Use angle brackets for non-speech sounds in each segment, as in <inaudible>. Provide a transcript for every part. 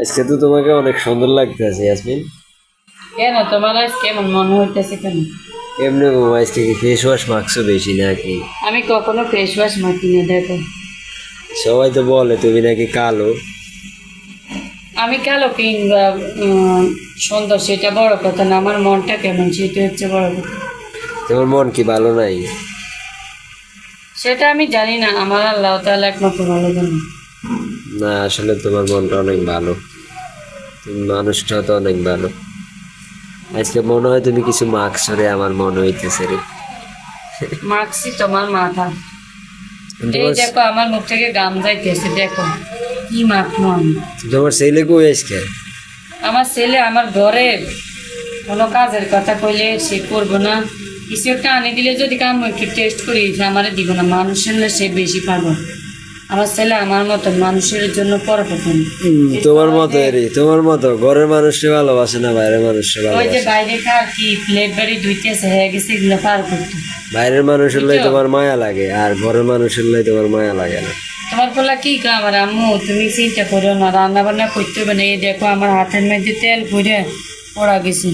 আজকে তো তোমাকে অনেক সুন্দর লাগতেছে ইয়াসমিন কেন? তোমার আজ কেমন মনে হইতেছে কেন? এমনি বাবা, আজকে কি ফেস ওয়াশ মাখছো বেশি নাকি? আমি কখনো ফেস ওয়াশ মাখি না দেখো। সবাই তো বলে তুমি নাকি কালো। আমি কালো কিংবা সুন্দর সেটা বড় কথা না। আমার মনটা কেমন সেটা হচ্ছে বড় কথা। তোমার মন কি ভালো নাই? সেটা আমি জানি না। আমার আল্লাহ তাহলে একমাত্র ভালো জানি। না আসলে তোমার মনটা অনেক ভালো। তুমি মানুষটাও তো অনেক ভালো। আজকে মনে হয় তুমি কিছু মাখছো রে আমার মনে হইতেছে রে। মাখছি তোমার মাথা। এই দেখো আমার মুখ থেকে গাম যাইতেছে দেখো। কি মাখবো আমি তোমার ছেলে কই আজকে? আমার ছেলে আমার ঘরে। কোনো কাজের কথা কইলে সে করব না। কিছু একটা আনি দিলে যদি কাম একটু টেস্ট করি আমারে দিব না। মানুষের না সে বেশি পাবো আমার ছেলে আমার মতো মানুষের জন্য পরপতন তোমার মতো এরই তোমার মতো ঘরের মানুষকে ভালোবাসে না বাইরের মানুষকে ওই যে ভালোবাসে। বাইরে খার কি প্লেট বাড়ি ধুইতেছে হয়ে গেছে এগুলো পার করতে। বাইরের মানুষের লাই তোমার মায়া লাগে আর ঘরের মানুষের লাই তোমার মায়া লাগে না। তোমার বলা কি কা আমার আম্মু? তুমি চিন্তা করো না রান্না বান্না করতে হবে না। এই দেখো আমার হাতের মধ্যে তেল পড়ে পড়া গেছে।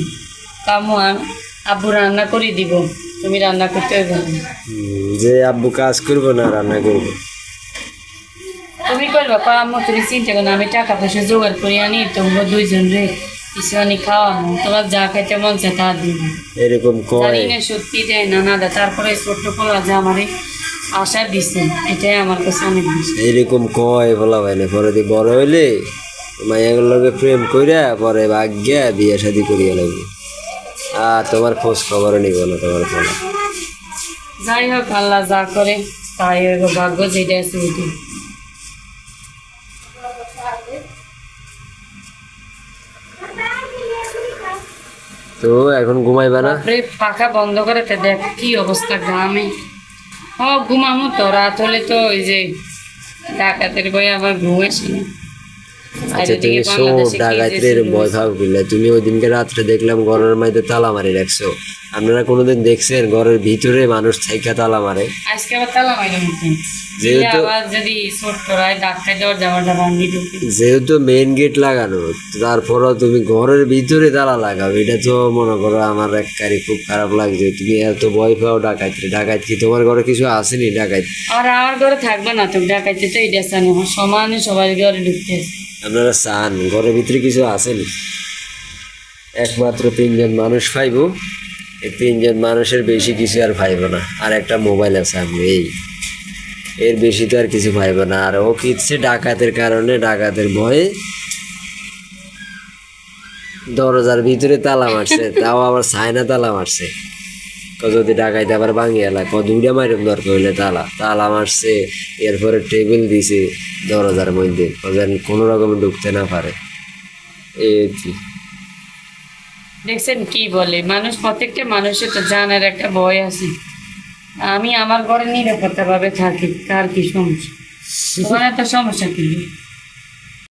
কামু আব্বু রান্না করে দিব। তুমি রান্না করতে হবে। যে আব্বু কাজ করব না রান্না করব। তুমি করবা আম্মু তুমি চিন্তা করো আমি টাকা পয়সা জোগাড় করে আনি তোমরা দুইজন রে আনি খাওয়ানো তোমার যা খাইতে মন চায় তা দিব। এরকম কয়? জানি না সত্যি দেয় না না দেয় তারপরে ছোট্ট পোলা যে আমারে আশা দিছে এটাই আমার কাছে অনেক বেশি। এরকম কয় বলা ভাই না পরে বড় হইলে মাইয়াগুলোর লগে প্রেম কইরা পরে ভাগ্যা বিয়ে শাদি করিয়া লাগবে আর তোমার খোঁজ খবর নিব না তোমার ফোনে যাই হোক আল্লাহ যা করে তাই হইব ভাগ্য যেটা আছে তো এখন ঘুমাইবে না? পাখা বন্ধ করে তো দেখ, কি অবস্থা গ্রামে ও, ঘুমামো তো, রাত হলে তো ওই যে ডাকাতের বই আবার ঘুম আচ্ছা তুমি সব ডাকাতের ভয় খাও কিনলে তুমি ওই দিনকে রাত্রে দেখলাম ঘরের মধ্যে তালা মারি রাখছো। আপনারা কোনোদিন দেখছেন ঘরের ভিতরে মানুষ থাইকা তালা মারে? আজকে আবার তালা মুখে যেহেতু- যদি মেইন গেট লাগানো তারপরও তুমি ঘরের ভিতরে তালা লাগাও। এটা তো মনে করো আমার একবারে খুব খারাপ লাগছে। তুমি এত ভয় পাও ডাকাইতে ডাকাইত কি তোমার ঘরে কিছু আসেনি ডাকাইত আর আমার ঘরে থাকবে না তুমি। ডাকাইতে তো এটা সমানে সবাই ঘরে ঢুকতে। আপনারা চান ঘরের ভিতরে কিছু আসেনি একমাত্র তিনজন মানুষ পাইব। এই তিনজন মানুষের বেশি কিছু আর পাইব না। আর একটা মোবাইল আছে আমি এই। এর বেশি তো আর কিছু পাইব না। আর ও কিচ্ছে ডাকাতের কারণে ডাকাতের ভয়ে দরজার ভিতরে তালা মারছে। <laughs> তাও আবার সায়না তালা মারছে। ক যদি ডাকাইতে আবার ভাঙিয়ে এলা ক দুইটা মাইরম দরকার হইলে তালা। তালা মারছে, এরপরে টেবিল দিছে দরজার মধ্যে যেন কোনো রকমে ঢুকতে না পারে। এই দেখছেন কি বলে, মানুষ, প্রত্যেকটা মানুষের তো জানার একটা ভয় আছে। আমি আমার ঘরে নিরাপত্তা ভাবে থাকি কার কি সমস্যা? তোমার এত সমস্যা কি?